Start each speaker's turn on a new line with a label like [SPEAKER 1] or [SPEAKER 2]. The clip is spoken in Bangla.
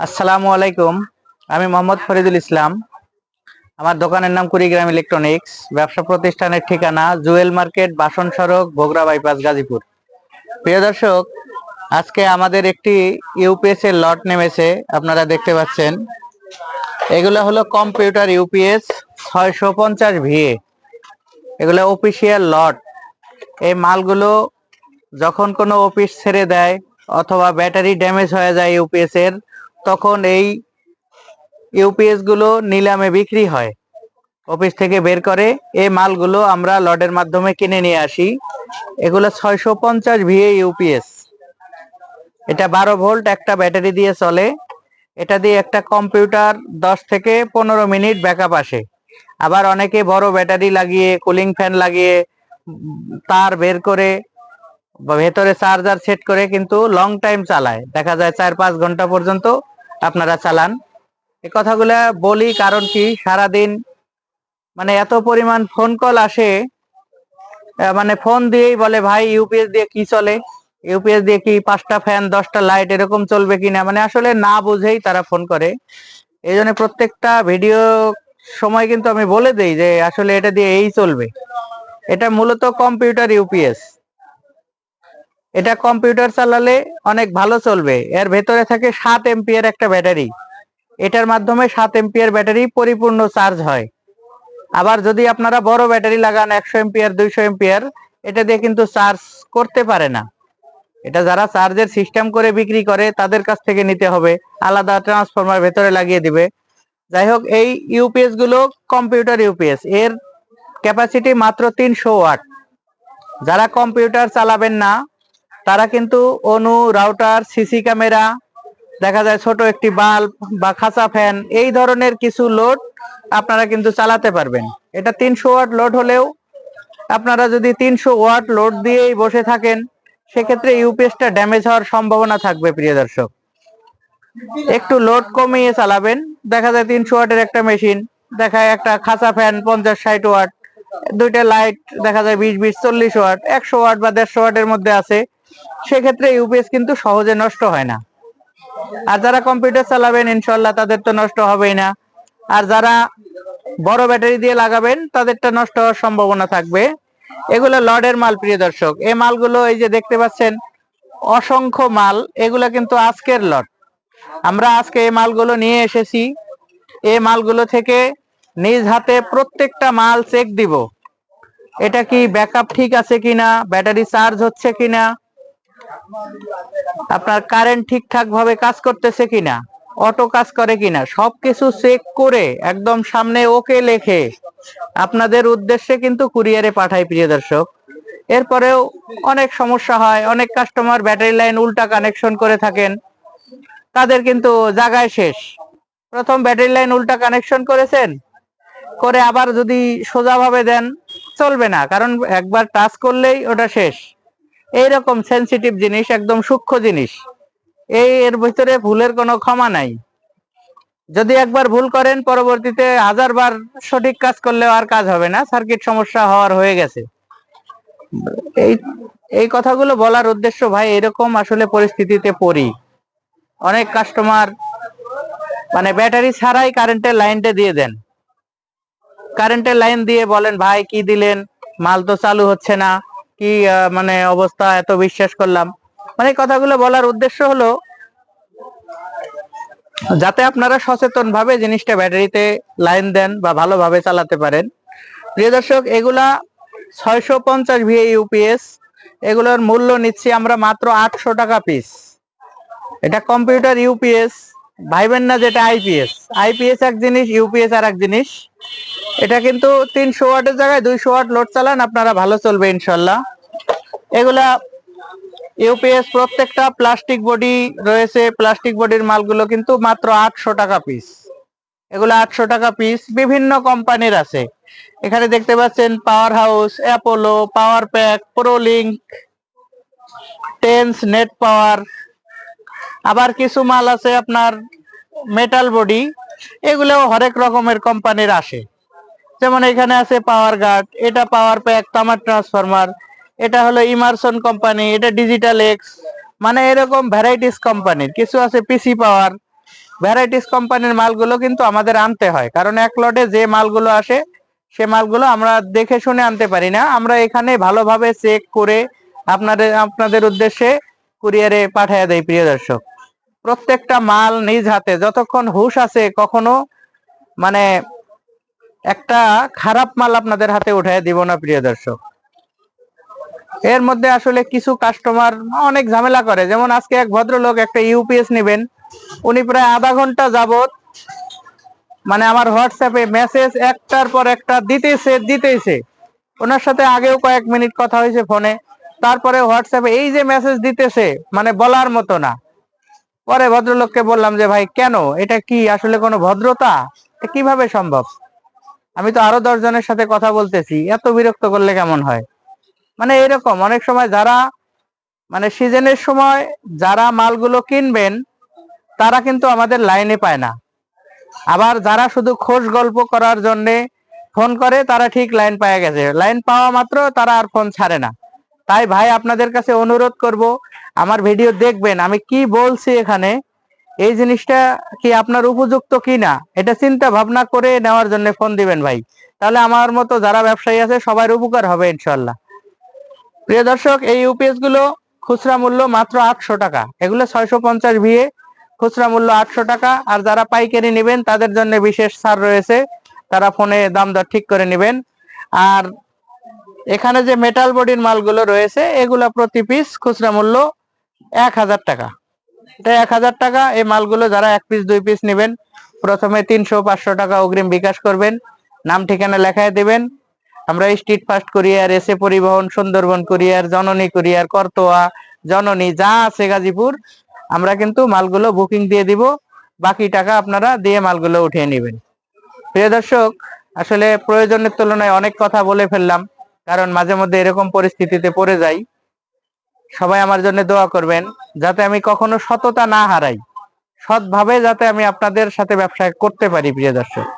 [SPEAKER 1] আসসালামু আলাইকুম। আমি মোহাম্মদ ফরিদুল ইসলাম। আমার দোকানের নাম কুড়িগ্রাম ইলেকট্রনিক্স। ব্যবসা প্রতিষ্ঠানের ঠিকানা জুয়েল মার্কেট, বাসন সড়ক ভোগরা বাইপাস, গাজীপুর। প্রিয় দর্শক, আজকে আমাদের একটি ইউপিএস এর লট নেমেছে, আপনারা দেখতে পাচ্ছেন। এগুলো হলো কম্পিউটার ইউপিএস ছয়শো পঞ্চাশ ভিএ। এগুলো অফিসিয়াল লট। এই মালগুলো যখন কোনো অফিস ছেড়ে দেয় অথবা ব্যাটারি ড্যামেজ হয়ে যায় ইউপিএস এর তখন এই ইউপিএসগুলো নিলামে বিক্রি হয়। অফিস থেকে বের করে এই মালগুলো আমরা লডের মাধ্যমে কিনে নিয়ে আসি। এগুলো ছয়শো পঞ্চাশ ভিএ ইউপিএস এটা বারো ভোল্ট, একটা ব্যাটারি দিয়ে চলে। এটা দিয়ে একটা কম্পিউটার দশ থেকে পনেরো মিনিট ব্যাকআপ আসে। আবার অনেকে বড় ব্যাটারি লাগিয়ে, কুলিং ফ্যান লাগিয়ে, তার বের করে, ভেতরে চার্জার সেট করে কিন্তু লং টাইম চালায়। দেখা যায় চার পাঁচ ঘণ্টা পর্যন্ত আপনারা চালান। এই কথাগুলো বলি কারণ কি সারাদিন মানে এত পরিমাণ ফোন কল আসে মানে ফোন দিয়েই বলে, ভাই ইউপিএস দিয়ে কি চলে? ইউপিএস দিয়ে কি পাঁচটা ফ্যান দশটা লাইট এরকম চলবে কিনা? মানে আসলে না বুঝেই তারা ফোন করে। এই জন্য প্রত্যেকটা ভিডিও সময় কিন্তু আমি বলে দেই যে, আসলে এটা দিয়ে এই চলবে। এটা মূলত কম্পিউটার ইউপিএস এটা কম্পিউটার চালালে অনেক ভালো চলবে। এর ভেতরে থাকে সাত এম্পিয়ার একটা ব্যাটারি এটার মাধ্যমে সাত এম্পিয়ার ব্যাটারি পরিপূর্ণ চার্জ হয়। আবার যদি আপনারা বড় ব্যাটারি লাগান একশো এম্পিয়ার দুইশো এম্পিয়ার এটা দিয়ে কিন্তু চার্জ করতে পারে না। এটা যারা চার্জের সিস্টেম করে বিক্রি করে, তাদের কাছ থেকে নিতে হবে। আলাদা ট্রান্সফরমার ভেতরে লাগিয়ে দিবে। যাই হোক, এই ইউপিএসগুলো কম্পিউটার ইউপিএস এর ক্যাপাসিটি মাত্র তিনশো ওয়াট। যারা কম্পিউটার চালাবেন না তারা কিন্তু অনু, রাউটার, সিসি ক্যামেরা, দেখা যায় ছোট একটি বাল্ব বা খাঁচা ফ্যান, এই ধরনের কিছু লোড আপনারা কিন্তু চালাতে পারবেন। এটা তিনশো ওয়াট লোড হলেও আপনারা যদি তিনশো ওয়াট লোড দিয়েই বসে থাকেন, সেক্ষেত্রে ইউপিএসটা ড্যামেজ হওয়ার সম্ভাবনা থাকবে, প্রিয় দর্শক। একটু লোড কমিয়ে চালাবেন। দেখা যায় তিনশো ওয়াটের একটা মেশিন দেখা যায় একটা খাঁচা ফ্যান পঞ্চাশ, ষাট ওয়াট, দুইটা লাইট, দেখা যায় বিশ বিশ, চল্লিশ ওয়াট, একশো ওয়াট বা দেড়শো ওয়াটের মধ্যে আছে। সেক্ষেত্রে ইউপিএস কিন্তু সহজে নষ্ট হয় না। আর যারা কম্পিউটার চালাবেন ইনশাল্লাহ তাদের তো নষ্ট হবেই না। আর যারা বড় ব্যাটারি দিয়ে লাগাবেন তাদেরটা নষ্ট হওয়ার সম্ভাবনা থাকবে। এগুলো লডের মাল, প্রিয় দর্শক। এই মালগুলো এই যে দেখতে পাচ্ছেন, অসংখ্য মাল, এগুলো কিন্তু আজকের লট। আমরা আজকে এই মালগুলো নিয়ে এসেছি। এই মালগুলো থেকে নিজ হাতে প্রত্যেকটা মাল চেক দিব। এটা কি ব্যাকআপ ঠিক আছে কিনা? ব্যাটারি চার্জ হচ্ছে কিনা? আপনার কারেন্ট ঠিকঠাক ভাবে কাজ করতেছে কিনা অটো কাজ করে কিনা, সবকিছু চেক করে একদম সামনে ওকে লেখে। আপনাদের উদ্দেশ্যে কিন্তু কুরিয়ারে পাঠাই, প্রিয় দর্শক। এরপরেও অনেক সমস্যা হয়, অনেক কাস্টমার ব্যাটারি লাইন উল্টা কানেকশন করে থাকেন। তাদের কিন্তু জায়গায় শেষ। প্রথম ব্যাটারি লাইন উল্টা কানেকশন করেছেন, করে আবার যদি সোজাভাবে দেন, চলবে না। কারণ একবার টাচ করলেই ওটা শেষ। এইরকম সেন্সিটিভ জিনিস, একদম সূক্ষ্ম জিনিস। এই এর ভিতরে ভুলের কোনো ক্ষমা নাই। যদি একবার ভুল করেন, পরবর্তীতে হাজার বার সঠিক কাজ করলেও আর কাজ হবে না সার্কিট সমস্যা হওয়ার হয়ে গেছে। এই এই কথাগুলো বলার উদ্দেশ্য, ভাই, এরকম আসলে পরিস্থিতিতে পড়ি। অনেক কাস্টমার মানে ব্যাটারি ছাড়াই কারেন্টের লাইনটা দিয়ে দেন। কারেন্টের লাইন দিয়ে বলেন, ভাই, কি দিলেন? মাল তো চালু হচ্ছে না। কি মানে অবস্থা এত বিশ্বাস করলাম। মানে কথাগুলো বলার উদ্দেশ্য হলো, যাতে আপনারা সচেতন ভাবে জিনিসটা ব্যাটারিতে লাইন দেন বা ভালোভাবে চালাতে পারেন। প্রিয় দর্শক, এগুলা ছয়শো পঞ্চাশ ভিএ ইউপিএস, এগুলোর মূল্য নিচ্ছি আমরা মাত্র আটশো টাকা পিস এটা কম্পিউটার ইউপিএস, ভাইবেন না যেটা আইপিএস। আইপিএস এক জিনিস, ইউপিএস আর এক জিনিস। এটা কিন্তু তিনশো ওয়াটের জায়গায়, দুইশো ওয়াট লোড চালান, আপনারা ভালো চলবে ইনশাল্লাহ। এগুলা ইউপিএস প্রত্যেকটা প্লাস্টিক বডি রয়েছে, প্লাস্টিক বডির মালগুলো কিন্তু মাত্র আটশো টাকা পিস এগুলো আটশো টাকা পিস বিভিন্ন কোম্পানির আছে। এখানে দেখতে পাচ্ছেন power house Apollo power pack Prolink tense net power আবার কিছু মাল আছে আপনার মেটাল বডি এগুলোও হরেক রকমের কোম্পানির আসে। যেমন এখানে আছে পাওয়ার গার্ড এটা পাওয়ার প্যাক তামার ট্রান্সফরমার এটা হলো ইমারসন কোম্পানি এটা ডিজিটাল এক্স মানে এরকম ভ্যারাইটিস কোম্পানির কিছু আছে পিসি পাওয়ার ভ্যারাইটিস কোম্পানির মালগুলো কিন্তু আমাদের আনতে হয়। কারণ এক লটে যে মালগুলো আসে, সে মালগুলো আমরা দেখে শুনে আনতে পারি না। আমরা এখানে ভালোভাবে চেক করে আপনাদের আপনাদের উদ্দেশ্যে কুরিয়ারে পাঠিয়ে দেয় প্রিয় দর্শক। প্রত্যেকটা মাল নিজ হাতে, যতক্ষণ হুশ আছে, কখনো মানে একটা খারাপ মাল আপনাদের হাতে উঠায় দিব না, প্রিয় দর্শক। এর মধ্যে আসলে কিছু কাস্টমার অনেক ঝামেলা করে। যেমন আজকে এক ভদ্রলোক একটা ইউপিএস নেবেন। উনি প্রায় আধা ঘণ্টা যাবত মানে আমার হোয়াটসঅ্যাপে মেসেজ একটার পর একটা দিতেছে দিতেছে। ওনার সাথে আগেও কয়েক মিনিট কথা হয়েছে ফোনে। তারপরে হোয়াটসঅ্যাপে এই যে মেসেজ দিতেছে মানে বলার মতো না। পরে ভদ্রলোককে বললাম যে, ভাই, কেন? এটা কি আসলে কোনো ভদ্রতা? কীভাবে সম্ভব? আমি তো আরও দশ জনের সাথে কথা বলতেছি, এত বিরক্ত করলে কেমন হয়? মানে এরকম, অনেক সময় যারা মানে সিজনের সময় যারা মালগুলো কিনবেন, তারা কিন্তু আমাদের লাইনে পায় না। আবার যারা শুধু খোঁজ গল্প করার জন্যে ফোন করে, তারা ঠিক লাইন পাওয়া গেছে। লাইন পাওয়া মাত্র তারা আর ফোন ছাড়ে না। তাই ভাই, আপনাদের কাছে অনুরোধ করব, আমার ভিডিও দেখবেন, আমি কি বলছি এখানে এই জিনিসটা কি আপনার উপযুক্ত কি না এটা চিন্তা ভাবনা করে নেওয়ার জন্য ফোন দিবেন ভাই। তাহলে আমার মতো যারা ব্যবসায়ী আছে সবার উপকার হবে ইনশাল্লাহ প্রিয় দর্শক, এই ইউপিএসগুলো খুচরা মূল্য মাত্র আটশো টাকা। এগুলো ছয়শো পঞ্চাশ ভিএ, খুচরা মূল্য আটশো টাকা। আর যারা পাইকারি নেবেন, তাদের জন্য বিশেষ ছাড় রয়েছে। তারা ফোনে দাম দর ঠিক করে নেবেন। আর এখানে যে মেটাল বডির মালগুলো রয়েছে, এগুলো প্রতি পিস খুচরা মূল্য এক হাজার টাকা। এটা এক হাজার টাকা। এই মালগুলো যারা এক পিস দুই পিস নেবেন, প্রথমে তিনশো, পাঁচশো টাকা অগ্রিম বিকাশ করবেন। নাম, ঠিকানা লেখায় দেবেন। আমরা স্ট্রিট ফাস্ট কুরিয়ার এসে পরিবহন, সুন্দরবন কুরিয়ার জননী কুরিয়ার করতোয়া, জননী, যা আছে গাজীপুর, আমরা কিন্তু মালগুলো বুকিং দিয়ে দিব। বাকি টাকা আপনারা দিয়ে মালগুলো উঠিয়ে নেবেন। প্রিয় দর্শক, আসলে প্রয়োজনের তুলনায় অনেক কথা বলে ফেললাম, কারণ মাঝে মধ্যে এরকম পরিস্থিতিতে পড়ে যাই। সবাই আমার জন্য দোয়া করবেন যাতে আমি কখনো সততা না হারাই। সৎভাবে যাতে আমি আপনাদের সাথে ব্যবসা করতে পারি, প্রিয় দর্শক।